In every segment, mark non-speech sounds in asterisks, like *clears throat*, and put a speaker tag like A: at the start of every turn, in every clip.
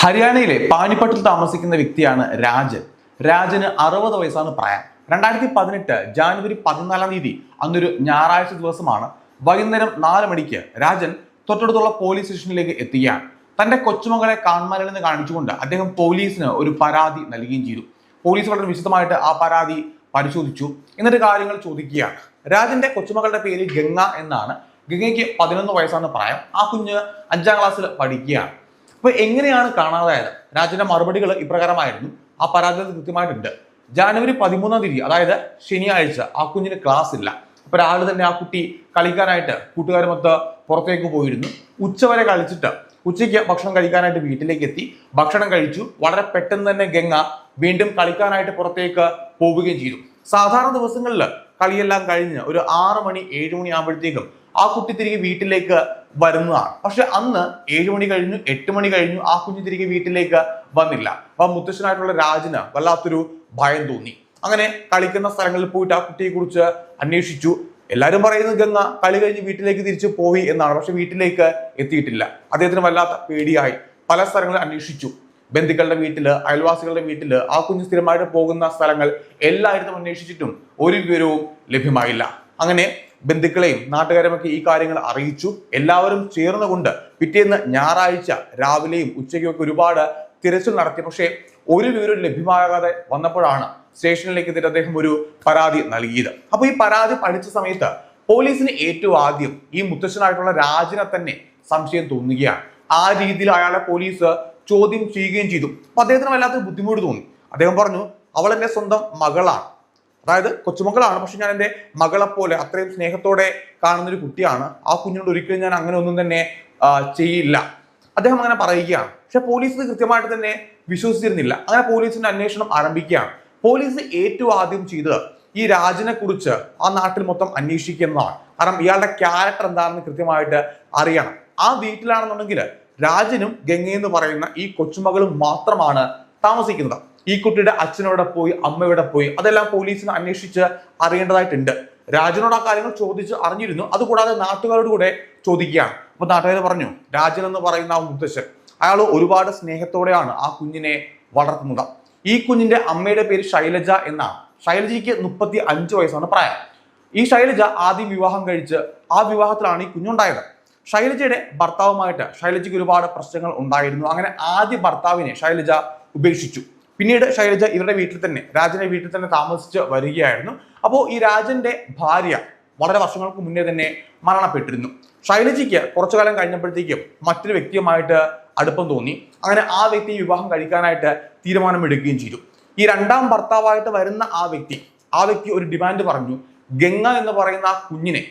A: ഹരിയാനയിലെ പാനിപ്പട്ടിൽ താമസിക്കുന്ന വ്യക്തിയാണ് രാജൻ. രാജന് അറുപത് വയസ്സാണ് പ്രായം. രണ്ടായിരത്തി പതിനെട്ട് ജാനുവരി പതിനാലാം തീയതി അന്നൊരു ഞായറാഴ്ച ദിവസമാണ് വൈകുന്നേരം നാല് മണിക്ക് രാജൻ തൊട്ടടുത്തുള്ള പോലീസ് സ്റ്റേഷനിലേക്ക് എത്തുകയാണ്. തന്റെ കൊച്ചുമകളെ കാണുമാനില്ലെന്ന് കാണിച്ചുകൊണ്ട് അദ്ദേഹം പോലീസിന് ഒരു പരാതി നൽകുകയും ചെയ്തു. പോലീസ് വളരെ വിശദമായിട്ട് ആ പരാതി പരിശോധിച്ചു. എന്നിട്ട് കാര്യങ്ങൾ ചോദിക്കുകയാണ്. രാജന്റെ കൊച്ചുമകളുടെ പേര് ഗംഗ എന്നാണ്. ഗംഗയ്ക്ക് പതിനൊന്ന് വയസ്സാണ് പ്രായം. ആ കുഞ്ഞ് അഞ്ചാം ക്ലാസ്സിൽ പഠിക്കുകയാണ്. അപ്പൊ എങ്ങനെയാണ് കാണാതായത്? രാജന്റെ മറുപടികൾ ഇപ്രകാരമായിരുന്നു. ആ പരാതിയിൽ കൃത്യമായിട്ടുണ്ട്. ജാനുവരി പതിമൂന്നാം തീയതി അതായത് ശനിയാഴ്ച ആ കുഞ്ഞിന് ക്ലാസ് ഇല്ല. അപ്പൊ രാവിലെ തന്നെ ആ കുട്ടി കളിക്കാനായിട്ട് കൂട്ടുകാരുമൊത്ത് പുറത്തേക്ക് പോയിരുന്നു. ഉച്ചവരെ കളിച്ചിട്ട് ഉച്ചയ്ക്ക് ഭക്ഷണം കഴിക്കാനായിട്ട് വീട്ടിലേക്ക് എത്തി. ഭക്ഷണം കഴിച്ചു. വളരെ പെട്ടെന്ന് തന്നെ ഗംഗ വീണ്ടും കളിക്കാനായിട്ട് പുറത്തേക്ക് പോവുകയും ചെയ്തു. സാധാരണ ദിവസങ്ങളിൽ കളിയെല്ലാം കഴിഞ്ഞ് ഒരു ആറ് മണി ഏഴ് മണി ആകുമ്പോഴത്തേക്കും ആ കുട്ടി തിരികെ വീട്ടിലേക്ക് വരുന്നതാണ്. പക്ഷെ അന്ന് ഏഴ് മണി കഴിഞ്ഞു എട്ട് മണി കഴിഞ്ഞു ആ കുഞ്ഞ് തിരികെ വീട്ടിലേക്ക് വന്നില്ല. അപ്പൊ മുത്തശ്ശനായിട്ടുള്ള രാജന് വല്ലാത്തൊരു ഭയം തോന്നി. അങ്ങനെ കളിക്കുന്ന സ്ഥലങ്ങളിൽ പോയിട്ട് ആ കുട്ടിയെ കുറിച്ച് അന്വേഷിച്ചു. എല്ലാവരും പറയുന്നത് ഗംഗ കളി കഴിഞ്ഞ് വീട്ടിലേക്ക് തിരിച്ചു പോയി എന്നാണ്. പക്ഷെ വീട്ടിലേക്ക് എത്തിയിട്ടില്ല. അദ്ദേഹത്തിന് വല്ലാത്ത പേടിയായി. പല സ്ഥലങ്ങളിൽ അന്വേഷിച്ചു. ബന്ധുക്കളുടെ വീട്ടിൽ അയൽവാസികളുടെ വീട്ടിൽ ആ കുഞ്ഞ് സ്ഥിരമായിട്ട് പോകുന്ന സ്ഥലങ്ങൾ എല്ലായിടത്തും അന്വേഷിച്ചിട്ടും ഒരു വിവരവും ലഭ്യമായില്ല. അങ്ങനെ ബന്ധുക്കളെയും നാട്ടുകാരുമൊക്കെ ഈ കാര്യങ്ങൾ അറിയിച്ചു. എല്ലാവരും ചേർന്നുകൊണ്ട് പിറ്റേന്ന് ഞായറാഴ്ച രാവിലെയും ഉച്ചയ്ക്കും ഒക്കെ ഒരുപാട് തിരച്ചിൽ നടത്തി. പക്ഷേ ഒരു വിവരവും ലഭ്യമാകാതെ വന്നപ്പോഴാണ് സ്റ്റേഷനിലേക്ക് എത്തിയിട്ട് അദ്ദേഹം ഒരു പരാതി നൽകിയത്. അപ്പൊ ഈ പരാതി പഠിച്ച സമയത്ത് പോലീസിന് ഏറ്റവും ആദ്യം ഈ മുത്തശ്ശനായിട്ടുള്ള രാജിനെ തന്നെ സംശയം തോന്നുകയാണ്. ആ രീതിയിൽ അയാളെ പോലീസ് ചോദ്യം ചെയ്യുകയും ചെയ്തു. അപ്പൊ അദ്ദേഹത്തിന് വല്ലാത്ത ബുദ്ധിമുട്ട് തോന്നി. അദ്ദേഹം പറഞ്ഞു അവൾ എന്റെ സ്വന്തം മകളാണ്. അതായത് കൊച്ചുമക്കളാണ് പക്ഷെ ഞാൻ എന്റെ മകളെപ്പോലെ പോലെ അത്രയും സ്നേഹത്തോടെ കാണുന്ന ഒരു കുട്ടിയാണ്. ആ കുഞ്ഞിനോട് ഒരിക്കലും ഞാൻ അങ്ങനെ ഒന്നും തന്നെ ചെയ്യില്ല. അദ്ദേഹം അങ്ങനെ പറയുകയാണ്. പക്ഷെ പോലീസ് കൃത്യമായിട്ട് തന്നെ വിശ്വസിച്ചിരുന്നില്ല. അങ്ങനെ പോലീസിന്റെ അന്വേഷണം ആരംഭിക്കുകയാണ്. പോലീസ് ഏറ്റവും ആദ്യം ചെയ്തത് ഈ രാജിനെ കുറിച്ച് ആ നാട്ടിൽ മൊത്തം അന്വേഷിക്കുന്നതാണ്. കാരണം ഇയാളുടെ ക്യാരക്ടർ എന്താണെന്ന് കൃത്യമായിട്ട് അറിയണം. ആ വീട്ടിലാണെന്നുണ്ടെങ്കിൽ രാജനും ഗംഗയെന്ന് പറയുന്ന ഈ കൊച്ചുമകളും മാത്രമാണ് താമസിക്കുന്നത്. ഈ കുട്ടിയുടെ അച്ഛനോടെ പോയി അമ്മയുടെ പോയി. അതെല്ലാം പോലീസിനെ അന്വേഷിച്ച് അറിയേണ്ടതായിട്ടുണ്ട്. രാജനോട് ആ കാര്യങ്ങൾ ചോദിച്ച് അറിഞ്ഞിരുന്നു. അതുകൂടാതെ നാട്ടുകാരോട് കൂടെ ചോദിക്കുകയാണ്. അപ്പൊ നാട്ടുകാർ പറഞ്ഞു രാജൻ എന്ന് പറയുന്ന ആ മുത്തശ്ശൻ അയാൾ ഒരുപാട് സ്നേഹത്തോടെയാണ് ആ കുഞ്ഞിനെ വളർത്തുന്നത്. ഈ കുഞ്ഞിന്റെ അമ്മയുടെ പേര് ശൈലജ എന്നാണ്. ശൈലജയ്ക്ക് മുപ്പത്തി അഞ്ച് വയസ്സാണ് പ്രായം. ഈ ശൈലജ ആദ്യം വിവാഹം കഴിച്ച് ആ വിവാഹത്തിലാണ് ഈ കുഞ്ഞുണ്ടായത്. ശൈലജയുടെ ഭർത്താവുമായിട്ട് ശൈലജയ്ക്ക് ഒരുപാട് പ്രശ്നങ്ങൾ ഉണ്ടായിരുന്നു. അങ്ങനെ ആദ്യ ഭർത്താവിനെ ശൈലജ ഉപേക്ഷിച്ചു. പിന്നീട് ശൈലജ ഇവരുടെ വീട്ടിൽ തന്നെ രാജന്റെ വീട്ടിൽ തന്നെ താമസിച്ച് വരികയായിരുന്നു. അപ്പോൾ ഈ രാജന്റെ ഭാര്യ വളരെ വർഷങ്ങൾക്ക് മുന്നേ തന്നെ മരണപ്പെട്ടിരുന്നു. ശൈലജയ്ക്ക് കുറച്ചു കാലം കഴിഞ്ഞപ്പോഴത്തേക്കും മറ്റൊരു വ്യക്തിയുമായിട്ട് അടുപ്പം തോന്നി. അങ്ങനെ ആ വ്യക്തി വിവാഹം കഴിക്കാനായിട്ട് തീരുമാനമെടുക്കുകയും ചെയ്തു. ഈ രണ്ടാം ഭർത്താവായിട്ട് വരുന്ന ആ വ്യക്തി ആ വ്യക്തി ഒരു ഡിമാൻഡ് പറഞ്ഞു ഗംഗ എന്ന് പറയുന്ന ആ കുഞ്ഞിനെ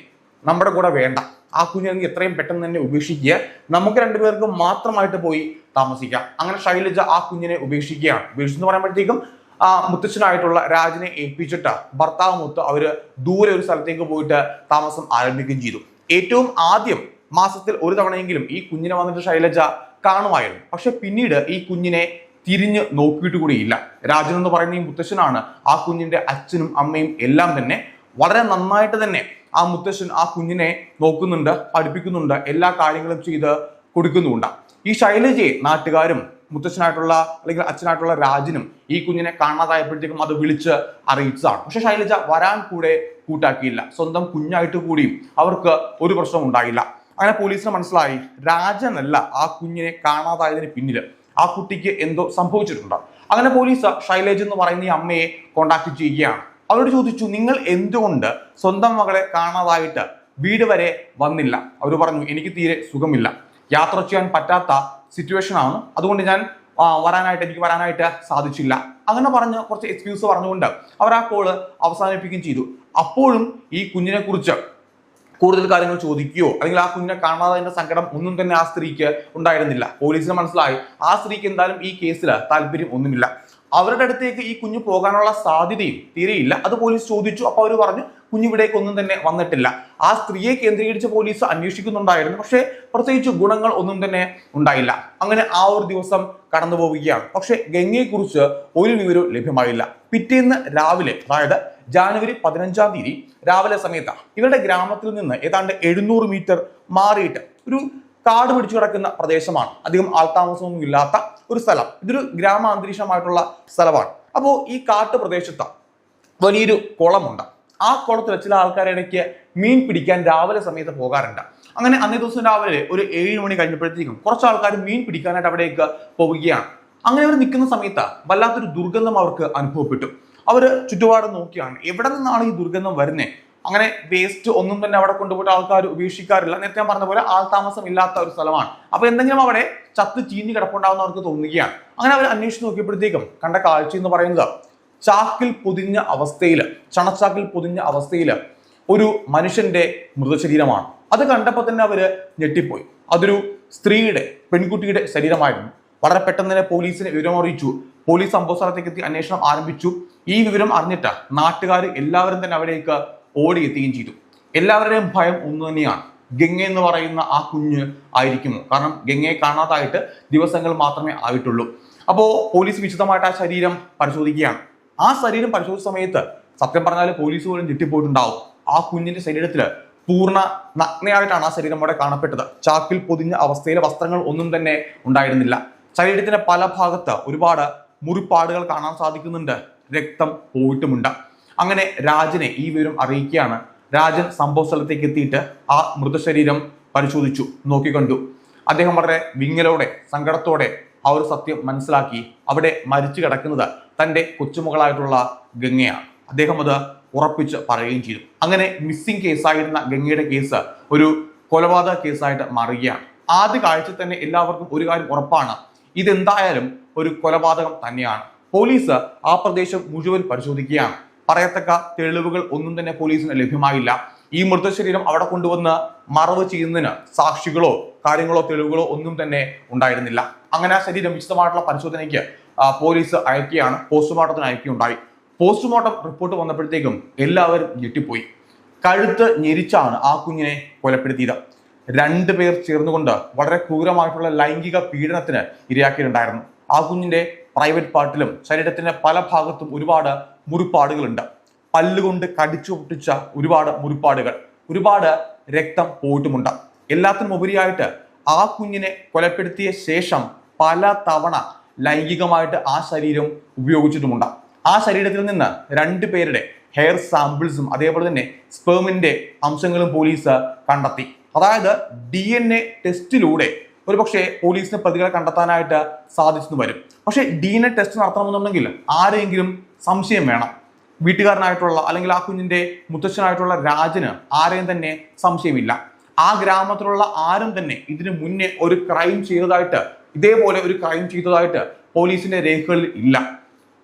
A: നമ്മുടെ കൂടെ വേണ്ട. ആ കുഞ്ഞിനെ നീ എത്രയും പെട്ടെന്ന് തന്നെ ഉപേക്ഷിക്കുക. നമുക്ക് രണ്ടുപേർക്കും മാത്രമായിട്ട് പോയി താമസിക്കാം. അങ്ങനെ ശൈലജ ആ കുഞ്ഞിനെ ഉപേക്ഷിക്കുകയാണ്. ഉപേക്ഷിച്ചെന്ന് പറയുമ്പോഴത്തേക്കും ആ മുത്തച്ഛനായിട്ടുള്ള രാജനെ ഏൽപ്പിച്ചിട്ട് ഭർത്താവ് മുത്ത് അവർ ദൂരെ ഒരു സ്ഥലത്തേക്ക് പോയിട്ട് താമസം ആരംഭിക്കുകയും ചെയ്തു. ഏറ്റവും ആദ്യം മാസത്തിൽ ഒരു തവണയെങ്കിലും ഈ കുഞ്ഞിനെ വന്നിട്ട് ശൈലജ കാണുമായിരുന്നു. പക്ഷെ പിന്നീട് ഈ കുഞ്ഞിനെ തിരിഞ്ഞ് നോക്കിയിട്ട് കൂടിയില്ല രാജൻ എന്ന് പറയുന്ന ഈ മുത്തശ്ശനാണ് ആ കുഞ്ഞിന്റെ അച്ഛനും അമ്മയും എല്ലാം തന്നെ വളരെ നന്നായിട്ട് തന്നെ ആ മുത്തശ്ശൻ ആ കുഞ്ഞിനെ നോക്കുന്നുണ്ട് പഠിപ്പിക്കുന്നുണ്ട് എല്ലാ കാര്യങ്ങളും ചെയ്ത് കൊടുക്കുന്നുമുണ്ട്. ഈ ശൈലജയെ നാട്ടുകാരും മുത്തച്ഛനായിട്ടുള്ള അല്ലെങ്കിൽ അച്ഛനായിട്ടുള്ള രാജനും ഈ കുഞ്ഞിനെ കാണാതായപ്പോഴത്തേക്കും അത് വിളിച്ച് അറിയിച്ചതാണ്. പക്ഷെ ശൈലജ വരാൻ കൂടെ കൂട്ടാക്കിയില്ല. സ്വന്തം കുഞ്ഞായിട്ട് കൂടിയും അവർക്ക് ഒരു പ്രശ്നം ഉണ്ടായില്ല. അങ്ങനെ പോലീസിന് മനസ്സിലായി രാജനല്ല ആ കുഞ്ഞിനെ കാണാതായതിന് പിന്നിൽ ആ കുട്ടിക്ക് എന്തോ സംഭവിച്ചിട്ടുണ്ട്. അങ്ങനെ പോലീസ് ശൈലജ് എന്ന് പറയുന്ന ഈ അമ്മയെ കോണ്ടാക്ട് ചെയ്യുകയാണ്. അവരോട് ചോദിച്ചു നിങ്ങൾ എന്തുകൊണ്ട് സ്വന്തം മകളെ കാണാതായിട്ട് വീട് വരെ വന്നില്ല? അവർ പറഞ്ഞു എനിക്ക് തീരെ സുഖമില്ല. യാത്ര ചെയ്യാൻ പറ്റാത്ത സിറ്റുവേഷൻ ആണ്. അതുകൊണ്ട് ഞാൻ വരാനായിട്ട് എനിക്ക് വരാനായിട്ട് സാധിച്ചില്ല. അങ്ങനെ പറഞ്ഞ് കുറച്ച് എക്സ്ക്യൂസ് പറഞ്ഞുകൊണ്ട് അവർ ആ കോൾ അവസാനിപ്പിക്കുകയും ചെയ്തു. അപ്പോഴും ഈ കുഞ്ഞിനെ കുറിച്ച് കൂടുതൽ കാര്യങ്ങൾ ചോദിക്കുകയോ അല്ലെങ്കിൽ ആ കുഞ്ഞിനെ കാണാതെ സങ്കടം ഒന്നും തന്നെ ആ സ്ത്രീക്ക് ഉണ്ടായിരുന്നില്ല. പോലീസിന് മനസ്സിലായി. ആ സ്ത്രീക്ക് എന്തായാലും ഈ കേസിൽ താല്പര്യം ഒന്നുമില്ല. അവരുടെ അടുത്തേക്ക് ഈ കുഞ്ഞു പോകാനുള്ള സാധ്യതയും തീരെയില്ല. അത് പോലീസ് ചോദിച്ചു. അപ്പൊ അവർ പറഞ്ഞു കുഞ്ഞിവിടേക്കൊന്നും തന്നെ വന്നിട്ടില്ല. ആ സ്ത്രീയെ കേന്ദ്രീകരിച്ച് പോലീസ് അന്വേഷിക്കുന്നുണ്ടായിരുന്നു. പക്ഷേ പ്രത്യേകിച്ച് ഗുണങ്ങൾ ഒന്നും തന്നെ ഉണ്ടായില്ല. അങ്ങനെ ആ ഒരു ദിവസം കടന്നു പോവുകയാണ് പക്ഷെ ഗംഗയെക്കുറിച്ച് ഒരു വിവരവും ലഭ്യമായില്ല. പിറ്റേന്ന് രാവിലെ അതായത് ജാനുവരി പതിനഞ്ചാം തീയതി രാവിലെ സമയത്താണ് ഇവരുടെ ഗ്രാമത്തിൽ നിന്ന് ഏതാണ്ട് എഴുന്നൂറ് മീറ്റർ മാറിയിട്ട് ഒരു കാട് പിടിച്ചു കിടക്കുന്ന പ്രദേശമാണ്. അധികം ആൾതാമസമൊന്നും ഇല്ലാത്ത ഒരു സ്ഥലം. ഇതൊരു ഗ്രാമാന്തരീക്ഷമായിട്ടുള്ള സ്ഥലമാണ്. അപ്പോൾ ഈ കാട്ടു പ്രദേശത്ത് വലിയൊരു കുളമുണ്ട്. ആ കുളത്തിൽ ചില ആൾക്കാരിടയ്ക്ക് മീൻ പിടിക്കാൻ രാവിലെ സമയത്ത് പോകാറുണ്ട്. അങ്ങനെ അന്നേ ദിവസം രാവിലെ ഒരു ഏഴ് മണി കഴിഞ്ഞപ്പോഴത്തേക്കും കുറച്ച് ആൾക്കാർ മീൻ പിടിക്കാനായിട്ട് അവിടേക്ക് പോവുകയാണ്. അങ്ങനെ അവർ നിൽക്കുന്ന സമയത്ത് വല്ലാത്തൊരു ദുർഗന്ധം അവർക്ക് അനുഭവപ്പെട്ടു. അവർ ചുറ്റുപാട് നോക്കിയാണ്. എവിടെ നിന്നാണ് ഈ ദുർഗന്ധം വരുന്നത് അങ്ങനെ വേസ്റ്റ് ഒന്നും തന്നെ അവിടെ കൊണ്ടുപോയിട്ട് ആൾക്കാർ ഉപേക്ഷിക്കാറില്ല. നേരത്തെ ഞാൻ പറഞ്ഞ പോലെ ആൾതാമസം ഇല്ലാത്ത ഒരു സ്ഥലമാണ്. അപ്പൊ എന്തെങ്കിലും അവിടെ ചത്ത് ചീഞ്ഞ് കിടപ്പുണ്ടാവുന്ന അവർക്ക് തോന്നുകയാണ്. അങ്ങനെ അവർ അന്വേഷിച്ച് നോക്കിയപ്പോഴത്തേക്കും കണ്ട കാഴ്ച എന്ന് പറയുന്നത് ചാക്കിൽ പൊതിഞ്ഞ അവസ്ഥയിൽ ചണച്ചാക്കിൽ പൊതിഞ്ഞ അവസ്ഥയിൽ ഒരു മനുഷ്യന്റെ മൃതശരീരമാണ്. അത് കണ്ടപ്പോൾ തന്നെ അവർ ഞെട്ടിപ്പോയി. അതൊരു സ്ത്രീയുടെ പെൺകുട്ടിയുടെ ശരീരമായിരുന്നു. വളരെ പെട്ടെന്ന് തന്നെ പോലീസിനെ വിവരം അറിയിച്ചു പോലീസ് സംഭവ സ്ഥലത്തേക്ക് എത്തി അന്വേഷണം ആരംഭിച്ചു. ഈ വിവരം അറിഞ്ഞിട്ട് നാട്ടുകാർ എല്ലാവരും തന്നെ അവിടേക്ക് ഓടിയെത്തുകയും ചെയ്തു. എല്ലാവരുടെയും ഭയം ഒന്ന് തന്നെയാണ്. ഗംഗ എന്ന് പറയുന്ന ആ കുഞ്ഞ് ആയിരിക്കുമോ? കാരണം ഗംഗയെ കാണാതായിട്ട് ദിവസങ്ങൾ മാത്രമേ ആയിട്ടുള്ളൂ. അപ്പോൾ പോലീസ് വിശദമായിട്ട് ആ ശരീരം പരിശോധിക്കുകയാണ്. ആ ശരീരം പരിശോധിച്ച സമയത്ത് സത്യം പറഞ്ഞാൽ പോലീസ് പോലും ഞെട്ടിപ്പോയിട്ടുണ്ടാവും. ആ കുഞ്ഞിന്റെ ശരീരത്തിൽ പൂർണ നഗ്നയായിട്ടാണ് ആ ശരീരം അവിടെ കാണപ്പെട്ടത്. ചാക്കിൽ പൊതിഞ്ഞ അവസ്ഥയിലെ വസ്ത്രങ്ങൾ ഒന്നും തന്നെ ഉണ്ടായിരുന്നില്ല. ശരീരത്തിന്റെ പല ഭാഗത്ത് ഒരുപാട് മുറിപ്പാടുകൾ കാണാൻ സാധിക്കുന്നുണ്ട്. രക്തം പോയിട്ടുമുണ്ട്. അങ്ങനെ രാജനെ ഈ വിവരം അറിയിക്കുകയാണ്. രാജൻ സംഭവ സ്ഥലത്തേക്ക് എത്തിയിട്ട് ആ മൃതശരീരം പരിശോധിച്ചു. നോക്കിക്കണ്ടു. അദ്ദേഹം വളരെ വിങ്ങലോടെ സങ്കടത്തോടെ ആ ഒരു സത്യം മനസ്സിലാക്കി അവിടെ മരിച്ചു കിടക്കുന്നത് തന്റെ കൊച്ചുമകളായിട്ടുള്ള ഗംഗയാണ്. അദ്ദേഹം അത് ഉറപ്പിച്ച് പറയുകയും ചെയ്തു. അങ്ങനെ മിസ്സിംഗ് കേസായിരുന്ന ഗംഗയുടെ കേസ് ഒരു കൊലപാതക കേസായിട്ട് മാറുകയാണ്. ആദ്യ കാഴ്ച തന്നെ എല്ലാവർക്കും ഒരു കാര്യം ഉറപ്പാണ്. ഇതെന്തായാലും ഒരു കൊലപാതകം തന്നെയാണ്. പോലീസ് ആ പ്രദേശം മുഴുവൻ പരിശോധിക്കുകയാണ്. പറയത്തക്ക തെളിവുകൾ ഒന്നും തന്നെ പോലീസിന് ലഭ്യമായില്ല. ഈ മൃതശരീരം അവിടെ കൊണ്ടുവന്ന് മറവ് ചെയ്യുന്നതിന് സാക്ഷികളോ കാര്യങ്ങളോ തെളിവുകളോ ഒന്നും തന്നെ ഉണ്ടായിരുന്നില്ല. അങ്ങനെ ആ ശരീരം വിശദമായിട്ടുള്ള പരിശോധനയ്ക്ക് പോലീസ് അയക്കുകയാണ് പോസ്റ്റ്മോർട്ടത്തിന് അയക്കുകയുണ്ടായി. പോസ്റ്റ്മോർട്ടം റിപ്പോർട്ട് വന്നപ്പോഴത്തേക്കും എല്ലാവരും ഞെട്ടിപ്പോയി. കഴുത്ത് ഞെരിച്ചാണ് ആ കുഞ്ഞിനെ കൊലപ്പെടുത്തിയത്. രണ്ടു പേർ ചേർന്നുകൊണ്ട് വളരെ ക്രൂരമായിട്ടുള്ള ലൈംഗിക പീഡനത്തിന് ഇരയാക്കിയിട്ടുണ്ടായിരുന്നു. ആ കുഞ്ഞിന്റെ പ്രൈവറ്റ് പാർട്ടിലും ശരീരത്തിന്റെ പല ഭാഗത്തും ഒരുപാട് മുറിപ്പാടുകളുണ്ട്. പല്ലുകൊണ്ട് കടിച്ചു പൊട്ടിച്ച ഒരുപാട് മുറിപ്പാടുകൾ ഒരുപാട് രക്തം പോയിട്ടുമുണ്ട്. എല്ലാത്തിനും ഉപരിയായിട്ട് ആ കുഞ്ഞിനെ കൊലപ്പെടുത്തിയ ശേഷം പല തവണ ലൈംഗികമായിട്ട് ആ ശരീരം ഉപയോഗിച്ചിട്ടുമുണ്ട്. ആ ശരീരത്തിൽ നിന്ന് രണ്ടു പേരുടെ ഹെയർ സാമ്പിൾസും അതേപോലെ തന്നെ സ്പേമിന്റെ അംശങ്ങളും പോലീസ് കണ്ടെത്തി. അതായത് ഡി ടെസ്റ്റിലൂടെ ഒരുപക്ഷെ പോലീസിന് പ്രതികളെ കണ്ടെത്താനായിട്ട് സാധിച്ചെന്ന് വരും. പക്ഷെ ഡി എൻ എ ടെസ്റ്റ് നടത്തണമെന്നുണ്ടെങ്കിൽ ആരെങ്കിലും സംശയം വേണം. വീട്ടുകാരനായിട്ടുള്ള അല്ലെങ്കിൽ ആ കുഞ്ഞിന്റെ മുത്തച്ഛനായിട്ടുള്ള രാജന് ആരെയും തന്നെ സംശയമില്ല. ആ ഗ്രാമത്തിലുള്ള ആരും തന്നെ ഇതിനു മുന്നേ ഒരു ക്രൈം ചെയ്തതായിട്ട് ഇതേപോലെ ഒരു ക്രൈം ചെയ്തതായിട്ട് പോലീസിന്റെ രേഖകളിൽ ഇല്ല.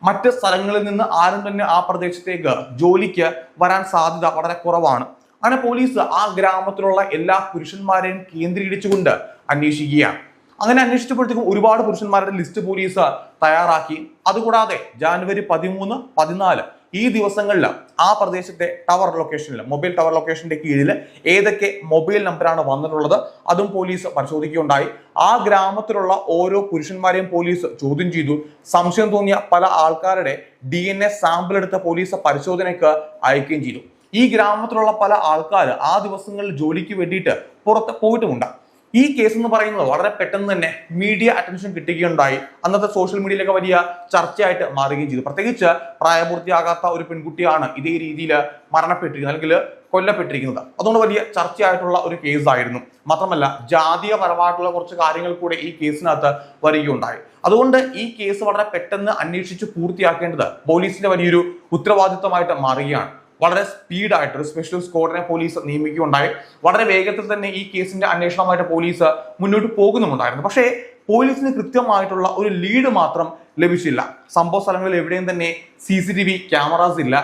A: മറ്റ് സ്ഥലങ്ങളിൽ നിന്ന് ആരും തന്നെ ആ പ്രദേശത്തേക്ക് ജോലിക്ക് വരാൻ സാധ്യത വളരെ കുറവാണ്. അങ്ങനെ പോലീസ് ആ ഗ്രാമത്തിലുള്ള എല്ലാ പുരുഷന്മാരെയും കേന്ദ്രീകരിച്ചുകൊണ്ട് അന്വേഷിക്കുകയാണ്. അങ്ങനെ അന്വേഷിച്ചപ്പോഴത്തേക്കും ഒരുപാട് പുരുഷന്മാരുടെ ലിസ്റ്റ് പോലീസ് തയ്യാറാക്കി. അതുകൂടാതെ ജാനുവരി പതിമൂന്ന് പതിനാല് ഈ ദിവസങ്ങളിൽ ആ പ്രദേശത്തെ ടവർ ലൊക്കേഷനിൽ മൊബൈൽ ടവർ ലൊക്കേഷന്റെ കീഴിൽ ഏതൊക്കെ മൊബൈൽ നമ്പറാണ് വന്നിട്ടുള്ളത് അതും പോലീസ് പരിശോധിക്കുകയുണ്ടായി. ആ ഗ്രാമത്തിലുള്ള ഓരോ പുരുഷന്മാരെയും പോലീസ് ചോദ്യം ചെയ്തു. സംശയം തോന്നിയ പല ആൾക്കാരുടെ ഡി സാമ്പിൾ എടുത്ത പോലീസ് പരിശോധനയ്ക്ക് അയക്കുകയും ചെയ്തു. ഈ ഗ്രാമത്തിലുള്ള പല ആൾക്കാർ ആ ദിവസങ്ങളിൽ ജോലിക്ക് വേണ്ടിയിട്ട് പുറത്ത് പോയിട്ടുമുണ്ട്. ഈ കേസ് എന്ന് പറയുന്നത് വളരെ പെട്ടെന്ന് തന്നെ മീഡിയ അറ്റൻഷൻ കിട്ടുകയുണ്ടായി. അന്നത്തെ സോഷ്യൽ മീഡിയയിലൊക്കെ വലിയ ചർച്ചയായിട്ട് മാറുകയും ചെയ്തു. പ്രത്യേകിച്ച് പ്രായപൂർത്തിയാകാത്ത ഒരു പെൺകുട്ടിയാണ് ഇതേ രീതിയിൽ മരണപ്പെട്ടിരിക്കുന്നത് അല്ലെങ്കിൽ കൊല്ലപ്പെട്ടിരിക്കുന്നത്. അതുകൊണ്ട് വലിയ ചർച്ചയായിട്ടുള്ള ഒരു കേസായിരുന്നു മാത്രമല്ല ജാതീയപരമായിട്ടുള്ള കുറച്ച് കാര്യങ്ങൾ കൂടെ ഈ കേസിനകത്ത് വരികയുണ്ടായി. അതുകൊണ്ട് ഈ കേസ് വളരെ പെട്ടെന്ന് അന്വേഷിച്ച് പൂർത്തിയാക്കേണ്ടത് പോലീസിന്റെ വലിയൊരു ഉത്തരവാദിത്വമായിട്ട് മാറുകയാണ്. വളരെ സ്പീഡായിട്ട് ഒരു സ്പെഷ്യൽ സ്ക്വാഡിനെ പോലീസ് നിയമിക്കുകയുണ്ടായി. വളരെ വേഗത്തിൽ തന്നെ ഈ കേസിന്റെ അന്വേഷണമായിട്ട് പോലീസ് മുന്നോട്ട് പോകുന്നുമുണ്ടായിരുന്നു. പക്ഷേ പോലീസിന് കൃത്യമായിട്ടുള്ള ഒരു ലീഡ് മാത്രം ലഭിച്ചില്ല. സംഭവ സ്ഥലങ്ങളിൽ എവിടെയും തന്നെ C C T V cameras ഇല്ല.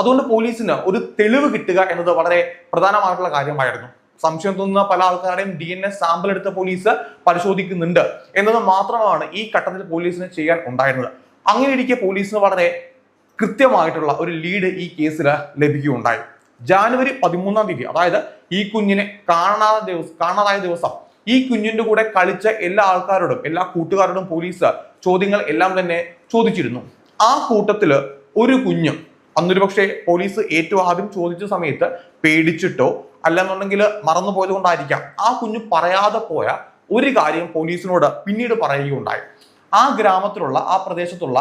A: അതുകൊണ്ട് പോലീസിന് ഒരു തെളിവ് കിട്ടുക എന്നത് വളരെ പ്രധാനമായിട്ടുള്ള കാര്യമായിരുന്നു. സംശയം തോന്നുന്ന പല ആൾക്കാരുടെയും ഡി എൻ എ സാമ്പിൾ എടുത്ത പോലീസ് പരിശോധിക്കുന്നുണ്ട്. എന്നത് മാത്രമാണ് ഈ ഘട്ടത്തിൽ പോലീസിന് ചെയ്യാൻ ഉണ്ടായിരുന്നത്. അങ്ങനെ ഇരിക്കെ പോലീസിന് വളരെ കൃത്യമായിട്ടുള്ള ഒരു ലീഡ് ഈ കേസിൽ ലഭിക്കുകയുണ്ടായി. ജാനുവരി പതിമൂന്നാം തീയതി അതായത് ഈ കുഞ്ഞിനെ കാണാതെ ദിവസം കാണാതായ ദിവസം ഈ കുഞ്ഞിന്റെ കൂടെ കളിച്ച എല്ലാ ആൾക്കാരോടും എല്ലാ കൂട്ടുകാരോടും പോലീസ് ചോദ്യങ്ങൾ എല്ലാം തന്നെ ചോദിച്ചിരുന്നു. ആ കൂട്ടത്തിൽ ഒരു കുഞ്ഞ് അന്നൊരു പക്ഷേ പോലീസ് ഏറ്റവും ആദ്യം ചോദിച്ച സമയത്ത് പേടിച്ചിട്ടോ അല്ലെന്നുണ്ടെങ്കിൽ മറന്നു പോയത് കൊണ്ടായിരിക്കാം ആ കുഞ്ഞ് പറയാതെ പോയ ഒരു കാര്യം പോലീസിനോട് പിന്നീട് പറയുകയുണ്ടായി. ആ ഗ്രാമത്തിലുള്ള ആ പ്രദേശത്തുള്ള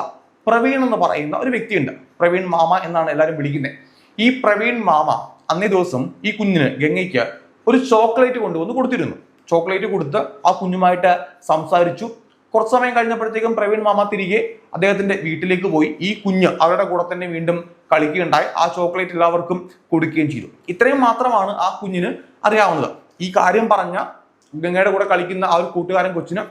A: പ്രവീൺ എന്ന് പറയുന്ന ഒരു വ്യക്തിയുണ്ട്. പ്രവീൺ മാമ എന്നാണ് എല്ലാവരും വിളിക്കുന്നത് ഈ പ്രവീൺ മാമ അന്നേ ദിവസം ഈ കുഞ്ഞിന് ഗംഗയ്ക്ക് ഒരു ചോക്ലേറ്റ് കൊണ്ടുവന്ന് കൊടുത്തിരുന്നു. ചോക്ലേറ്റ് കൊടുത്ത് ആ കുഞ്ഞുമായിട്ട് സംസാരിച്ചു. കുറച്ച് സമയം കഴിഞ്ഞപ്പോഴത്തേക്കും പ്രവീൺ മാമ തിരികെ അദ്ദേഹത്തിന്റെ വീട്ടിലേക്ക് പോയി. ഈ കുഞ്ഞ് അവരുടെ കൂടെ തന്നെ വീണ്ടും കളിക്കുകയുണ്ടായി. ആ ചോക്ലേറ്റ് എല്ലാവർക്കും കൊടുക്കുകയും ചെയ്തു. ഇത്രയും മാത്രമാണ് ആ കുഞ്ഞിന് അറിയാവുന്നത്. ഈ കാര്യം പറഞ്ഞ ഗംഗയുടെ കൂടെ കളിക്കുന്ന ആ ഒരു കൂട്ടുകാരൻ കൊച്ചിന്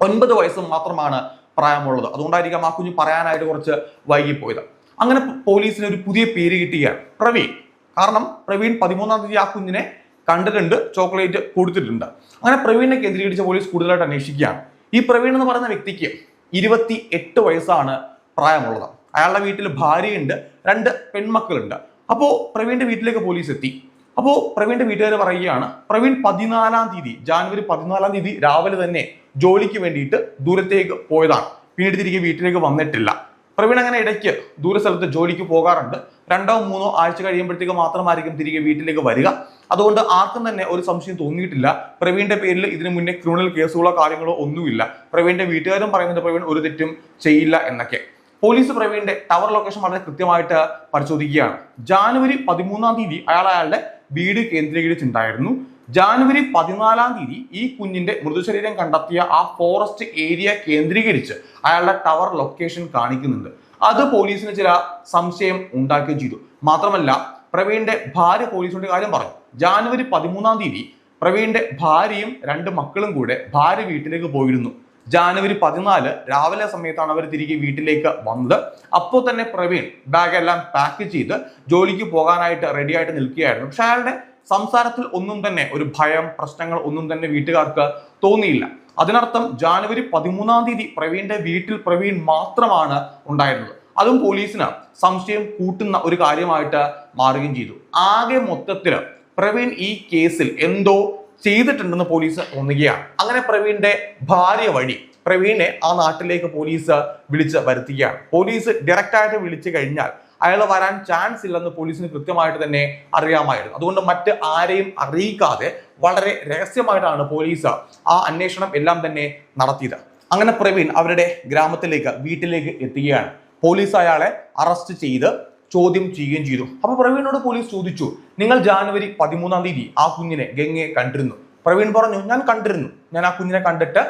A: ഒൻപത് വയസ്സ് മാത്രമാണ് പ്രായമുള്ളത്. അതുകൊണ്ടായിരിക്കാം ആ കുഞ്ഞ് പറയാനായിട്ട് കുറച്ച് വൈകിപ്പോയത്. അങ്ങനെ പോലീസിന് ഒരു പുതിയ പേര് കിട്ടുകയാണ് പ്രവീൺ. കാരണം പ്രവീൺ പതിമൂന്നാം തീയതി ആ കുഞ്ഞിനെ കണ്ടിട്ടുണ്ട് ചോക്ലേറ്റ് കൊടുത്തിട്ടുണ്ട്. അങ്ങനെ പ്രവീണിനെ കേന്ദ്രീകരിച്ച പോലീസ് കൂടുതലായിട്ട് അന്വേഷിക്കുകയാണ്. ഈ പ്രവീൺ എന്ന് പറയുന്ന വ്യക്തിക്ക് ഇരുപത്തി എട്ട് വയസ്സാണ് പ്രായമുള്ളത്. അയാളുടെ വീട്ടിൽ ഭാര്യയുണ്ട് രണ്ട് പെൺമക്കളുണ്ട്. അപ്പോൾ പ്രവീണിന്റെ വീട്ടിലേക്ക് പോലീസ് എത്തി. അപ്പോൾ പ്രവീണിന്റെ വീട്ടുകാർ പറയുകയാണ് പ്രവീൺ പതിനാലാം തീയതി ജാനുവരി പതിനാലാം തീയതി രാവിലെ തന്നെ ജോലിക്ക് വേണ്ടിയിട്ട് ദൂരത്തേക്ക് പോയതാണ്. പിന്നീട് തിരികെ വീട്ടിലേക്ക് വന്നിട്ടില്ല. പ്രവീൺ അങ്ങനെ ഇടയ്ക്ക് ദൂര സ്ഥലത്ത് ജോലിക്ക് പോകാറുണ്ട്. രണ്ടോ മൂന്നോ ആഴ്ച കഴിയുമ്പോഴത്തേക്ക് മാത്രമായിരിക്കും തിരികെ വീട്ടിലേക്ക് വരിക. അതുകൊണ്ട് ആർക്കും തന്നെ ഒരു സംശയം തോന്നിയിട്ടില്ല. പ്രവീണിന്റെ പേരിൽ ഇതിനു മുന്നേ ക്രിമിനൽ കേസുകളോ കാര്യങ്ങളോ ഒന്നുമില്ല. പ്രവീണിന്റെ വീട്ടുകാരും പറയുന്നത് പ്രവീൺ ഒരു തെറ്റും ചെയ്യില്ല എന്നൊക്കെ. പോലീസ് പ്രവീണിന്റെ ടവർ ലൊക്കേഷൻ വളരെ കൃത്യമായിട്ട് പരിശോധിക്കുകയാണ്. ജാനുവരി പതിമൂന്നാം തീയതി അയാൾ അയാളുടെ വീട് കേന്ദ്രീകരിച്ചിട്ടുണ്ടായിരുന്നു. ജാനുവരി പതിനാലാം തീയതി ഈ കുഞ്ഞിന്റെ മൃതശരീരം കണ്ടെത്തിയ ആ ഫോറസ്റ്റ് ഏരിയ കേന്ദ്രീകരിച്ച് അയാളുടെ ടവർ ലൊക്കേഷൻ കാണിക്കുന്നുണ്ട്. അത് പോലീസിന് ചില സംശയം ഉണ്ടാക്കുകയും ചെയ്തു. മാത്രമല്ല പ്രവീണിന്റെ ഭാര്യ പോലീസിന്റെ കാര്യം പറഞ്ഞു. ജാനുവരി പതിമൂന്നാം തീയതി പ്രവീണിന്റെ ഭാര്യയും രണ്ട് മക്കളും കൂടെ ഭാര്യ വീട്ടിലേക്ക് പോയിരുന്നു. ജാനുവരി പതിനാല് രാവിലെ സമയത്താണ് അവർ തിരികെ വീട്ടിലേക്ക് വന്നത്. അപ്പോൾ തന്നെ പ്രവീൺ ബാഗെല്ലാം പാക്ക് ചെയ്ത് ജോലിക്ക് പോകാനായിട്ട് റെഡി ആയിട്ട് നിൽക്കുകയായിരുന്നു. പക്ഷെ അയാളുടെ സംസാരത്തിൽ ഒന്നും തന്നെ ഒരു ഭയം പ്രശ്നങ്ങൾ ഒന്നും തന്നെ വീട്ടുകാർക്ക് തോന്നിയില്ല. അതിനർത്ഥം ജാനുവരി പതിമൂന്നാം തീയതി പ്രവീണിന്റെ വീട്ടിൽ പ്രവീൺ മാത്രമാണ് ഉണ്ടായിരുന്നത്. അതും പോലീസിന് സംശയം കൂട്ടുന്ന ഒരു കാര്യമായിട്ട് മാറുകയും ചെയ്തു. ആകെ മൊത്തത്തിൽ പ്രവീൺ ഈ കേസിൽ എന്തോ ചെയ്തിട്ടുണ്ടെന്ന് പോലീസ് തോന്നുകയാണ് അങ്ങനെ പ്രവീണിന്റെ ഭാര്യ വഴി പ്രവീണിനെ ആ നാട്ടിലേക്ക് പോലീസ് വിളിച്ച് വരുത്തുകയാണ്. പോലീസ് ഡയറക്റ്റായിട്ട് വിളിച്ചു കഴിഞ്ഞാൽ അയാൾ വരാൻ ചാൻസ് ഇല്ലെന്ന് പോലീസിന് കൃത്യമായിട്ട് തന്നെ അറിയാമായിരുന്നു. അതുകൊണ്ട് മറ്റ് ആരെയും അറിയിക്കാതെ വളരെ രഹസ്യമായിട്ടാണ് പോലീസ് ആ അന്വേഷണം എല്ലാം തന്നെ നടത്തിയത്. അങ്ങനെ പ്രവീൺ അവരുടെ ഗ്രാമത്തിലേക്ക് വീട്ടിലേക്ക് എത്തുകയാണ്. പോലീസ് അയാളെ അറസ്റ്റ് ചെയ്ത് ചോദ്യം ചെയ്യുകയും ചെയ്തു. അപ്പൊ പ്രവീണിനോട് പോലീസ് ചോദിച്ചു നിങ്ങൾ ജാനുവരി പതിമൂന്നാം തീയതി ആ കുഞ്ഞിനെ ഗംഗയെ കണ്ടിരുന്നു? പ്രവീൺ പറഞ്ഞു ഞാൻ കണ്ടിരുന്നു. ഞാൻ ആ കുഞ്ഞിനെ കണ്ടിട്ട്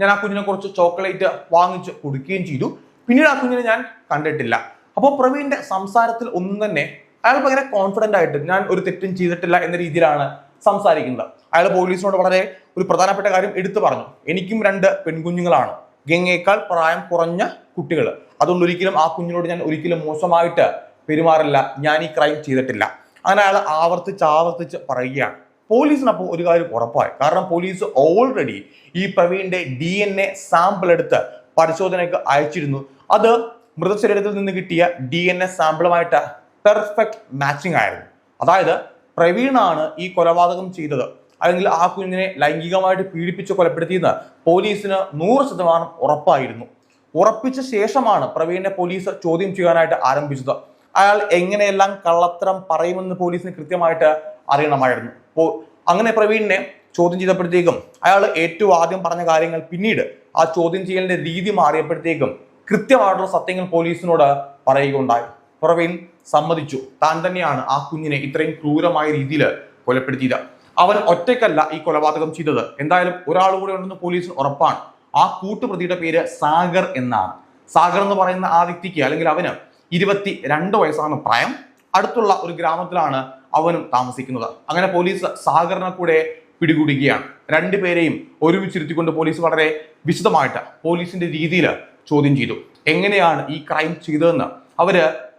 A: ഞാൻ ആ കുഞ്ഞിനെ കുറച്ച് ചോക്ലേറ്റ് വാങ്ങിച്ച് കൊടുക്കുകയും ചെയ്തു. പിന്നീട് ആ കുഞ്ഞിനെ ഞാൻ കണ്ടിട്ടില്ല. അപ്പോൾ പ്രവീണിന്റെ സംസാരത്തിൽ ഒന്നും തന്നെ അയാൾ ഭയങ്കര കോൺഫിഡന്റ് ആയിട്ട് ഞാൻ ഒരു തെറ്റും ചെയ്തിട്ടില്ല എന്ന രീതിയിലാണ് സംസാരിക്കുന്നത്. അയാൾ പോലീസിനോട് വളരെ ഒരു പ്രധാനപ്പെട്ട കാര്യം എടുത്തു പറഞ്ഞു. എനിക്കും രണ്ട് പെൺകുഞ്ഞുങ്ങളാണ്. ഗംഗയേക്കാൾ പ്രായം കുറഞ്ഞ കുട്ടികൾ അതുകൊണ്ട് ഒരിക്കലും ആ കുഞ്ഞിനോട് ഞാൻ ഒരിക്കലും മോശമായിട്ട് പെരുമാറില്ല. ഞാൻ ഈ ക്രൈം ചെയ്തിട്ടില്ല. അങ്ങനെ അയാൾ ആവർത്തിച്ച് ആവർത്തിച്ച് പറയുകയാണ്. പോലീസിന് അപ്പോൾ ഒരു കാര്യം ഉറപ്പായി. കാരണം പോലീസ് ഓൾറെഡി ഈ പ്രവീണിന്റെ ഡി എൻ എ സാമ്പിൾ എടുത്ത് പരിശോധനയ്ക്ക് അയച്ചിരുന്നു. അത് മൃതശരീരത്തിൽ നിന്ന് കിട്ടിയ ഡി എൻ എ സാമ്പിളുമായിട്ട് പെർഫെക്റ്റ് മാച്ചിങ് ആയിരുന്നു. അതായത് പ്രവീണാണ് ഈ കൊലപാതകം ചെയ്തത്. അല്ലെങ്കിൽ ആ കുഞ്ഞിനെ ലൈംഗികമായിട്ട് പീഡിപ്പിച്ച് കൊലപ്പെടുത്തിയെന്ന് പോലീസിന് നൂറ് ശതമാനം ഉറപ്പായിരുന്നു. ഉറപ്പിച്ച ശേഷമാണ് പ്രവീണിനെ പോലീസ് ചോദ്യം ചെയ്യാനായിട്ട് ആരംഭിച്ചത്. അയാൾ എങ്ങനെയെല്ലാം കള്ളത്തരം പറയുമെന്ന് പോലീസിന് കൃത്യമായിട്ട് അറിയണമായിരുന്നു. അപ്പോൾ അങ്ങനെ പ്രവീണിനെ ചോദ്യം ചെയ്തപ്പോഴത്തേക്കും അയാൾ ഏറ്റവും ആദ്യം പറഞ്ഞ കാര്യങ്ങൾ പിന്നീട് ആ ചോദ്യം ചെയ്യലിന്റെ രീതി മാറിയപ്പോഴത്തേക്കും കൃത്യമായിട്ടുള്ള സത്യങ്ങൾ പോലീസിനോട് പറയുകയുണ്ടായി. പ്രവീൺ സമ്മതിച്ചു. താൻ തന്നെയാണ് ആ കുഞ്ഞിനെ ഇത്രയും ക്രൂരമായ രീതിയിൽ കൊലപ്പെടുത്തിയത്. അവൻ ഒറ്റയ്ക്കല്ല ഈ കൊലപാതകം ചെയ്തത്. എന്തായാലും ഒരാൾ കൂടെ ഉണ്ടെന്ന് പോലീസിന് ഉറപ്പാണ്. ആ കൂട്ടുപ്രതിയുടെ പേര് സാഗർ എന്നാണ്. സാഗർ എന്ന് പറയുന്ന ആ വ്യക്തിക്ക് അല്ലെങ്കിൽ അവന് ഇരുപത്തി രണ്ട് വയസ്സാണ് പ്രായം. അടുത്തുള്ള ഒരു ഗ്രാമത്തിലാണ് അവനും താമസിക്കുന്നത്. അങ്ങനെ പോലീസ് സാഗറിനെ കൂടെ പിടികൂടുകയാണ് രണ്ടുപേരെയും ഒരുമിച്ചിരുത്തിക്കൊണ്ട് പോലീസ് വളരെ വിശദമായിട്ട് പോലീസിന്റെ രീതിയിൽ ചോദ്യം ചെയ്തു. എങ്ങനെയാണ് ഈ ക്രൈം ചെയ്തതെന്ന് അവർ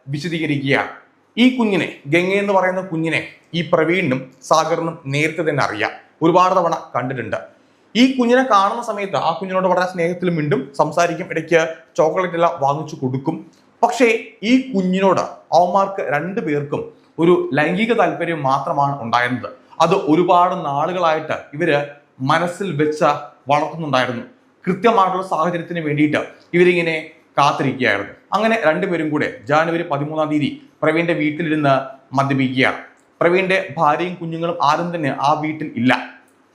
A: വിശദീകരിക്കുകയാണ്. ഈ കുഞ്ഞിനെ ഗംഗ എന്ന് പറയുന്ന കുഞ്ഞിനെ ഈ പ്രവീണിനും സാഗറിനും നേരത്തെ തന്നെ അറിയാം. ഒരുപാട് തവണ കണ്ടിട്ടുണ്ട്. ഈ കുഞ്ഞിനെ കാണുന്ന സമയത്ത് ആ കുഞ്ഞിനോട് വളരെ സ്നേഹത്തിലും മിണ്ടും സംസാരിക്കും. ഇടയ്ക്ക് ചോക്ലേറ്റ് എല്ലാം വാങ്ങിച്ചു കൊടുക്കും. പക്ഷേ ഈ കുഞ്ഞിനോട് അവന്മാർക്ക് രണ്ടു പേർക്കും ഒരു ലൈംഗിക താല്പര്യം മാത്രമാണ് ഉണ്ടായിരുന്നത്. അത് ഒരുപാട് നാളുകളായിട്ട് ഇവർ മനസ്സിൽ വെച്ച വളർത്തുന്നുണ്ടായിരുന്നു. കൃത്യമായിട്ടുള്ള സാഹചര്യത്തിന് വേണ്ടിയിട്ട് ഇവരിങ്ങനെ കാത്തിരിക്കുകയായിരുന്നു. അങ്ങനെ രണ്ടുപേരും കൂടെ ജാനുവരി പതിമൂന്നാം തീയതി പ്രവീണിന്റെ വീട്ടിലിരുന്ന് മദ്യപിക്കുകയാണ്. പ്രവീണിന്റെ ഭാര്യയും കുഞ്ഞുങ്ങളും ആരും തന്നെ ആ വീട്ടിൽ ഇല്ല.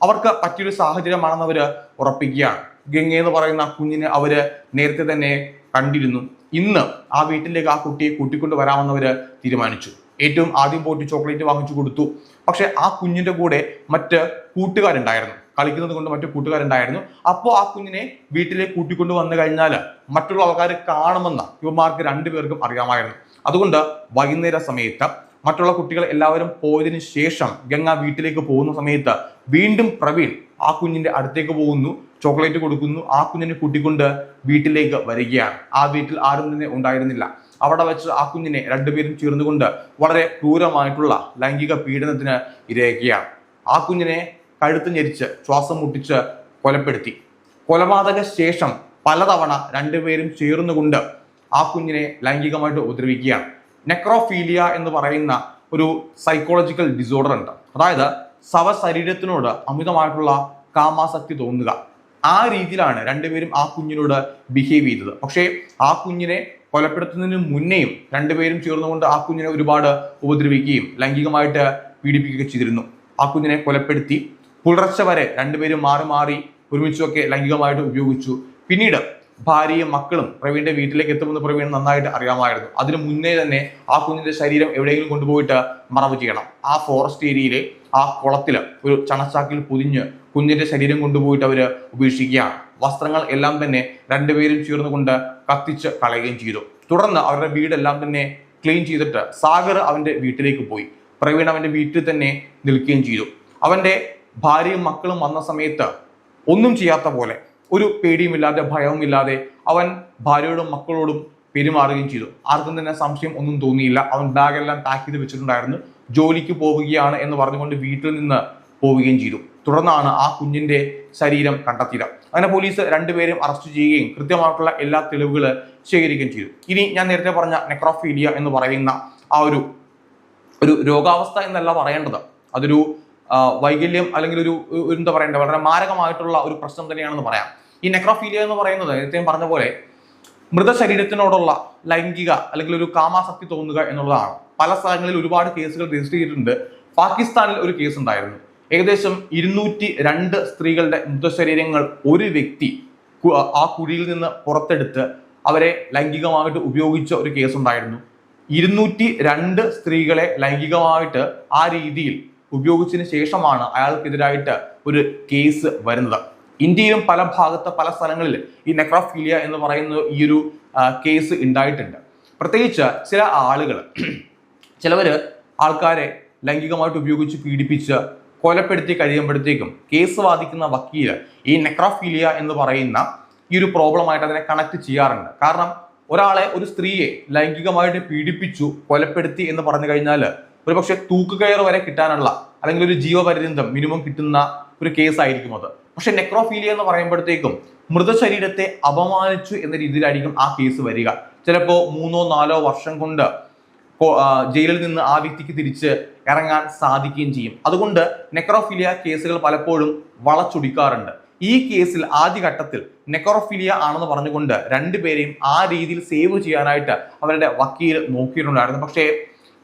A: അവർക്ക് പറ്റിയൊരു സാഹചര്യമാണെന്ന് അവർ ഉറപ്പിക്കുകയാണ്. ഗംഗ എന്ന് പറയുന്ന കുഞ്ഞിനെ അവർ നേരത്തെ തന്നെ കണ്ടിരുന്നു. ഇന്ന് ആ വീട്ടിലേക്ക് ആ കുട്ടിയെ കൂട്ടിക്കൊണ്ട് വരാമെന്നവര് തീരുമാനിച്ചു. ഏറ്റവും ആദ്യം പോയിട്ട് ചോക്ലേറ്റ് വാങ്ങിച്ചു കൊടുത്തു. പക്ഷെ ആ കുഞ്ഞിന്റെ കൂടെ മറ്റ് കൂട്ടുകാരുണ്ടായിരുന്നു. കളിക്കുന്നത് കൊണ്ട് മറ്റു കൂട്ടുകാരുണ്ടായിരുന്നു. അപ്പോൾ ആ കുഞ്ഞിനെ വീട്ടിലേക്ക് കൂട്ടിക്കൊണ്ട് വന്നു കഴിഞ്ഞാൽ മറ്റുള്ള ആൾക്കാർ കാണുമെന്ന് യുവമാർക്ക് രണ്ടുപേർക്കും അറിയാമായിരുന്നു. അതുകൊണ്ട് വൈകുന്നേര സമയത്ത് മറ്റുള്ള കുട്ടികൾ എല്ലാവരും പോയതിനു ശേഷം ഗംഗ വീട്ടിലേക്ക് പോകുന്ന സമയത്ത് വീണ്ടും പ്രവീൺ ആ കുഞ്ഞിന്റെ അടുത്തേക്ക് പോകുന്നു ചോക്ലേറ്റ് കൊടുക്കുന്നു ആ കുഞ്ഞിനെ കൂട്ടിക്കൊണ്ട് വീട്ടിലേക്ക് വരികയാണ്. ആ വീട്ടിൽ ആരും തന്നെ ഉണ്ടായിരുന്നില്ല. അവിടെ വെച്ച് ആ കുഞ്ഞിനെ രണ്ടുപേരും ചേർന്നുകൊണ്ട് വളരെ ക്രൂരമായിട്ടുള്ള ലൈംഗിക പീഡനത്തിന് ഇരയാക്കുകയാണ്. ആ കുഞ്ഞിനെ കഴുത്ത് ഞെരിച്ച് ശ്വാസം മുട്ടിച്ച് കൊലപ്പെടുത്തി. കൊലപാതക ശേഷം പലതവണ രണ്ടുപേരും ചേർന്നുകൊണ്ട് ആ കുഞ്ഞിനെ ലൈംഗികമായിട്ട് ഉപദ്രവിക്കുകയാണ്. നെക്രോഫീലിയ എന്ന് പറയുന്ന ഒരു സൈക്കോളജിക്കൽ ഡിസോർഡർ ഉണ്ട്. അതായത് ശവശരീരത്തിനോട് അമിതമായിട്ടുള്ള കാമാസക്തി തോന്നുക. ആ രീതിയിലാണ് രണ്ടുപേരും ആ കുഞ്ഞിനോട് ബിഹേവ് ചെയ്തത്. പക്ഷേ ആ കുഞ്ഞിനെ കൊലപ്പെടുത്തുന്നതിന് മുന്നേയും രണ്ടുപേരും ചേർന്നുകൊണ്ട് ആ കുഞ്ഞിനെ ഒരുപാട് ഉപദ്രവിക്കുകയും ലൈംഗികമായിട്ട് പീഡിപ്പിക്കുകയും ചെയ്തിരുന്നു. ആ കുഞ്ഞിനെ കൊലപ്പെടുത്തി പുലർച്ചെ വരെ രണ്ടുപേരും മാറി മാറി ഒരുമിച്ചൊക്കെ ലൈംഗികമായിട്ട് ഉപയോഗിച്ചു. പിന്നീട് ഭാര്യയും മക്കളും പ്രവീണിന്റെ വീട്ടിലേക്ക് എത്തുമെന്ന് പ്രവീൺ നന്നായിട്ട് അറിയാമായിരുന്നു. അതിനു മുന്നേ തന്നെ ആ കുഞ്ഞിന്റെ ശരീരം എവിടെയെങ്കിലും കൊണ്ടുപോയിട്ട് മറവ് ചെയ്യണം. ആ ഫോറസ്റ്റ് ഏരിയയിലെ ആ കുളത്തിൽ ഒരു ചണച്ചാക്കിൽ പൊതിഞ്ഞ് കുഞ്ഞിന്റെ ശരീരം കൊണ്ടുപോയിട്ട് അവർ ഉപേക്ഷിക്കുകയാണ്. വസ്ത്രങ്ങൾ എല്ലാം തന്നെ രണ്ടുപേരും ചേർന്നുകൊണ്ട് കത്തിച്ച് കളയുകയും ചെയ്തു. തുടർന്ന് അവരുടെ വീടെല്ലാം തന്നെ ക്ലീൻ ചെയ്തിട്ട് സാഗർ അവന്റെ വീട്ടിലേക്ക് പോയി. പ്രവീൺ അവന്റെ വീട്ടിൽ തന്നെ നിൽക്കുകയും ചെയ്തു. അവന്റെ ഭാര്യയും മക്കളും വന്ന സമയത്ത് ഒന്നും ചെയ്യാത്ത പോലെ ഒരു പേടിയുമില്ലാതെ ഭയവുമില്ലാതെ അവൻ ഭാര്യയോടും മക്കളോടും പെരുമാറുകയും ചെയ്തു. ആർക്കും തന്നെ സംശയം ഒന്നും തോന്നിയില്ല. അവൻ ബാഗെല്ലാം പാക്ക് ചെയ്ത് വെച്ചിട്ടുണ്ടായിരുന്നു. ജോലിക്ക് പോവുകയാണ് എന്ന് പറഞ്ഞുകൊണ്ട് വീട്ടിൽ നിന്ന് പോവുകയും ചെയ്തു. തുടർന്നാണ് ആ കുഞ്ഞിന്റെ ശരീരം കണ്ടെത്തിയത്. അങ്ങനെ പോലീസ് രണ്ടുപേരും അറസ്റ്റ് ചെയ്യുകയും കൃത്യമായിട്ടുള്ള എല്ലാ തെളിവുകൾ ശേഖരിക്കുകയും ചെയ്തു. ഇനി ഞാൻ നേരത്തെ പറഞ്ഞ നെക്രോഫീലിയ എന്ന് പറയുന്ന ആ ഒരു ഒരു രോഗാവസ്ഥ എന്നല്ല പറയേണ്ടത്. അതൊരു വൈകല്യം അല്ലെങ്കിൽ ഒരു എന്താ പറയണ്ടത് വളരെ മാരകമായിട്ടുള്ള ഒരു പ്രശ്നം തന്നെയാണെന്ന് പറയാം. ഈ നെക്രോഫീലിയ എന്ന് പറയുന്നത് നേരത്തെ പറഞ്ഞ പോലെ മൃതശരീരത്തിനോടുള്ള ലൈംഗിക അല്ലെങ്കിൽ ഒരു കാമാസക്തി തോന്നുക എന്നുള്ളതാണ്. പല സ്ഥലങ്ങളിൽ ഒരുപാട് കേസുകൾ രജിസ്റ്റർ ചെയ്തിട്ടുണ്ട്. പാകിസ്ഥാനിൽ ഒരു കേസ് ഉണ്ടായിരുന്നു ഏകദേശം ഇരുന്നൂറ്റി രണ്ട് സ്ത്രീകളുടെ മൃതശരീരങ്ങൾ ഒരു വ്യക്തി ആ കുഴിയിൽ നിന്ന് പുറത്തെടുത്ത് അവരെ ലൈംഗികമായിട്ട് ഉപയോഗിച്ച ഒരു കേസ് ഉണ്ടായിരുന്നു ഇരുന്നൂറ്റി രണ്ട് സ്ത്രീകളെ ലൈംഗികമായിട്ട് ആ രീതിയിൽ ഉപയോഗിച്ചതിന് ശേഷമാണ് അയാൾക്കെതിരായിട്ട് ഒരു കേസ് വരുന്നത്. ഇന്ത്യയിലും പല ഭാഗത്ത് പല സ്ഥലങ്ങളിൽ ഈ നെക്രോഫീലിയ എന്ന് പറയുന്ന ഈ ഒരു കേസ് ഉണ്ടായിട്ടുണ്ട്. പ്രത്യേകിച്ച് ചില ആളുകൾ *clears throat* ചിലവർ ആൾക്കാരെ ലൈംഗികമായിട്ട് ഉപയോഗിച്ച് പീഡിപ്പിച്ച് കൊലപ്പെടുത്തി കഴിയുമ്പോഴത്തേക്കും കേസ് വാദിക്കുന്ന വക്കീൽ ഈ നെക്രോഫീലിയ എന്ന് പറയുന്ന ഈ ഒരു പ്രോബ്ലമായിട്ട് അതിനെ കണക്ട് ചെയ്യാറുണ്ട്. കാരണം ഒരാളെ ഒരു സ്ത്രീയെ ലൈംഗികമായിട്ട് പീഡിപ്പിച്ചു കൊലപ്പെടുത്തി എന്ന് പറഞ്ഞു കഴിഞ്ഞാൽ ഒരുപക്ഷെ തൂക്കുകയർ വരെ കിട്ടാനുള്ള അല്ലെങ്കിൽ ഒരു ജീവപര്യന്തം മിനിമം കിട്ടുന്ന ഒരു കേസ് ആയിരിക്കും അത്. പക്ഷെ നെക്രോഫീലിയ എന്ന് പറയുമ്പോഴത്തേക്കും മൃതശരീരത്തെ അപമാനിച്ചു എന്ന രീതിയിലായിരിക്കും ആ കേസ് വരിക. ചിലപ്പോ മൂന്നോ നാലോ വർഷം കൊണ്ട് ജയിലിൽ നിന്ന് ആ വ്യക്തിക്ക് തിരിച്ച് ഇറങ്ങാൻ സാധിക്കുകയും ചെയ്യും. അതുകൊണ്ട് നെക്രോഫീലിയ കേസുകൾ പലപ്പോഴും വളച്ചൊടിക്കാറുണ്ട്. ഈ കേസിൽ ആദ്യഘട്ടത്തിൽ നെക്രോഫീലിയ ആണെന്ന് പറഞ്ഞുകൊണ്ട് രണ്ടുപേരെയും ആ രീതിയിൽ സേവ് ചെയ്യാനായിട്ട് അവരുടെ വക്കീൽ നോക്കിയിട്ടുണ്ടായിരുന്നു. പക്ഷേ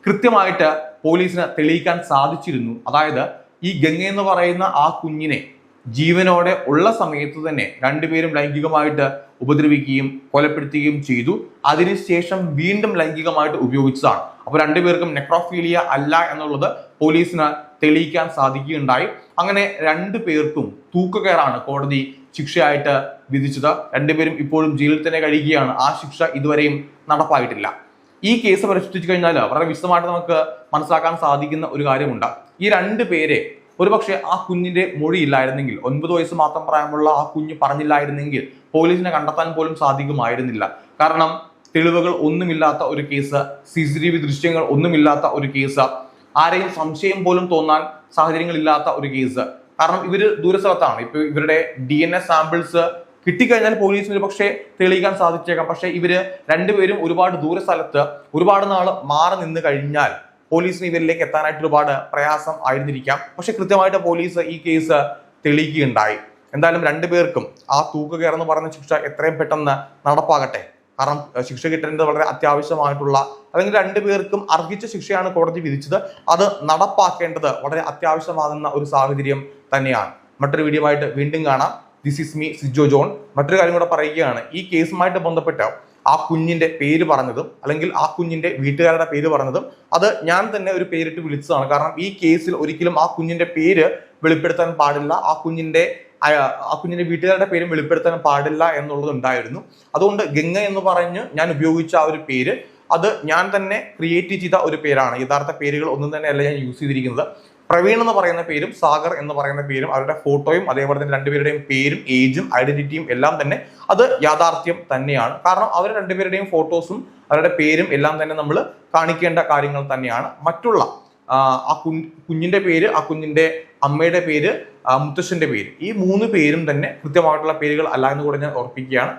A: കൃത്യമായിട്ട് പോലീസിന് തെളിയിക്കാൻ സാധിച്ചിരുന്നു. അതായത് ഈ ഗംഗ എന്ന് പറയുന്ന ആ കുഞ്ഞിനെ ജീവനോടെ ഉള്ള സമയത്ത് തന്നെ രണ്ടുപേരും ലൈംഗികമായിട്ട് ഉപദ്രവിക്കുകയും കൊലപ്പെടുത്തുകയും ചെയ്തു. അതിനുശേഷം വീണ്ടും ലൈംഗികമായിട്ട് ഉപയോഗിച്ചതാണ്. അപ്പോൾ രണ്ടുപേർക്കും നെക്രോഫീലിയ അല്ല എന്നുള്ളത് പോലീസിന് തെളിയിക്കാൻ സാധിക്കുകയുണ്ടായി. അങ്ങനെ രണ്ടു പേർക്കും തൂക്കുകയറാണ് കോടതി ശിക്ഷയായിട്ട് വിധിച്ചത്. രണ്ടുപേരും ഇപ്പോഴും ജയിലിൽ തന്നെ കഴിയുകയാണ്. ആ ശിക്ഷ ഇതുവരെയും നടപ്പായിട്ടില്ല. ഈ കേസ് പരിശോധിച്ചു കഴിഞ്ഞാൽ വളരെ വിശദമായിട്ട് നമുക്ക് മനസ്സിലാക്കാൻ സാധിക്കുന്ന ഒരു കാര്യമുണ്ട്. ഈ രണ്ട് പേരെ ഒരുപക്ഷെ ആ കുഞ്ഞിന്റെ മൊഴി ഇല്ലായിരുന്നെങ്കിൽ ഒൻപത് വയസ്സ് മാത്രം പ്രായമുള്ള ആ കുഞ്ഞ് പറഞ്ഞില്ലായിരുന്നെങ്കിൽ പോലീസിനെ കണ്ടെത്താൻ പോലും സാധിക്കുമായിരുന്നില്ല. കാരണം തെളിവുകൾ ഒന്നുമില്ലാത്ത ഒരു case C C T V ദൃശ്യങ്ങൾ ഒന്നുമില്ലാത്ത ഒരു കേസ് ആരെയും സംശയം പോലും തോന്നാൻ സാഹചര്യങ്ങളില്ലാത്ത ഒരു കേസ്. കാരണം ഇവർ ദൂരസ്ഥലത്താണ്. ഇപ്പൊ ഇവരുടെ ഡി എൻ എ സാമ്പിൾസ് കിട്ടിക്കഴിഞ്ഞാൽ പോലീസിന് പക്ഷേ തെളിയിക്കാൻ സാധിച്ചേക്കാം. പക്ഷേ ഇവർ രണ്ടുപേരും ഒരുപാട് ദൂര സ്ഥലത്ത് ഒരുപാട് നാൾ മാറി നിന്ന് കഴിഞ്ഞാൽ പോലീസിന് ഇവരിലേക്ക് എത്താനായിട്ട് ഒരുപാട് പ്രയാസം ആയിരുന്നിരിക്കാം. പക്ഷെ കൃത്യമായിട്ട് പോലീസ് ഈ കേസ് തെളിയിക്കുകയുണ്ടായി. എന്തായാലും രണ്ടുപേർക്കും ആ തൂക്കുകയർ എന്ന് പറയുന്ന ശിക്ഷ എത്രയും പെട്ടെന്ന് നടപ്പാകട്ടെ. കാരണം ശിക്ഷ കിട്ടേണ്ടത് വളരെ അത്യാവശ്യമായിട്ടുള്ള അല്ലെങ്കിൽ രണ്ടുപേർക്കും അർഹിച്ച ശിക്ഷയാണ് കോടതി വിധിച്ചത്. അത് നടപ്പാക്കേണ്ടത് വളരെ അത്യാവശ്യമാകുന്ന ഒരു സാഹചര്യം തന്നെയാണ്. മറ്റൊരു വീഡിയോ ആയിട്ട് വീണ്ടും കാണാം. This is me Sijo John മറ്റൊരു കാര്യം കൂടെ പറയുകയാണ്. ഈ കേസുമായിട്ട് ബന്ധപ്പെട്ട ആ കുഞ്ഞിന്റെ പേര് പറഞ്ഞതും അല്ലെങ്കിൽ ആ കുഞ്ഞിന്റെ വീട്ടുകാരുടെ പേര് പറഞ്ഞതും അത് ഞാൻ തന്നെ ഒരു പേരിട്ട് വിളിച്ചതാണ്. കാരണം ഈ കേസിൽ ഒരിക്കലും ആ കുഞ്ഞിന്റെ പേര് വെളിപ്പെടുത്താൻ പാടില്ല. ആ കുഞ്ഞിന്റെ അയ- ആ കുഞ്ഞിന്റെ വീട്ടുകാരുടെ പേരും വെളിപ്പെടുത്താൻ പാടില്ല എന്നുള്ളത് ഉണ്ടായിരുന്നു. അതുകൊണ്ട് ഗംഗ എന്ന് പറഞ്ഞ് ഞാൻ ഉപയോഗിച്ച ആ ഒരു പേര് അത് ഞാൻ തന്നെ ക്രിയേറ്റ് ചെയ്ത ഒരു പേരാണ്. യഥാർത്ഥ പേരുകൾ ഒന്നും തന്നെയല്ല ഞാൻ യൂസ് ചെയ്തിരിക്കുന്നത്. പ്രവീൺ എന്ന് പറയുന്ന പേരും സാഗർ എന്ന് പറയുന്ന പേരും അവരുടെ ഫോട്ടോയും അതേപോലെ തന്നെ രണ്ടുപേരുടെയും പേരും ഏജും ഐഡന്റിറ്റിയും എല്ലാം തന്നെ അത് യാഥാർത്ഥ്യം തന്നെയാണ്. കാരണം അവർ രണ്ടുപേരുടെയും ഫോട്ടോസും അവരുടെ പേരും എല്ലാം തന്നെ നമ്മൾ കാണിക്കേണ്ട കാര്യങ്ങൾ തന്നെയാണ്. മറ്റുള്ള ആ, ആ കുഞ്ഞ് കുഞ്ഞിന്റെ പേര് ആ കുഞ്ഞിന്റെ അമ്മയുടെ പേര് മുത്തശ്ശന്റെ പേര് ഈ മൂന്ന് പേരും തന്നെ കൃത്യമായിട്ടുള്ള പേരുകൾ അല്ല എന്ന് കൂടെ ഞാൻ ഓർപ്പിക്കുകയാണ്.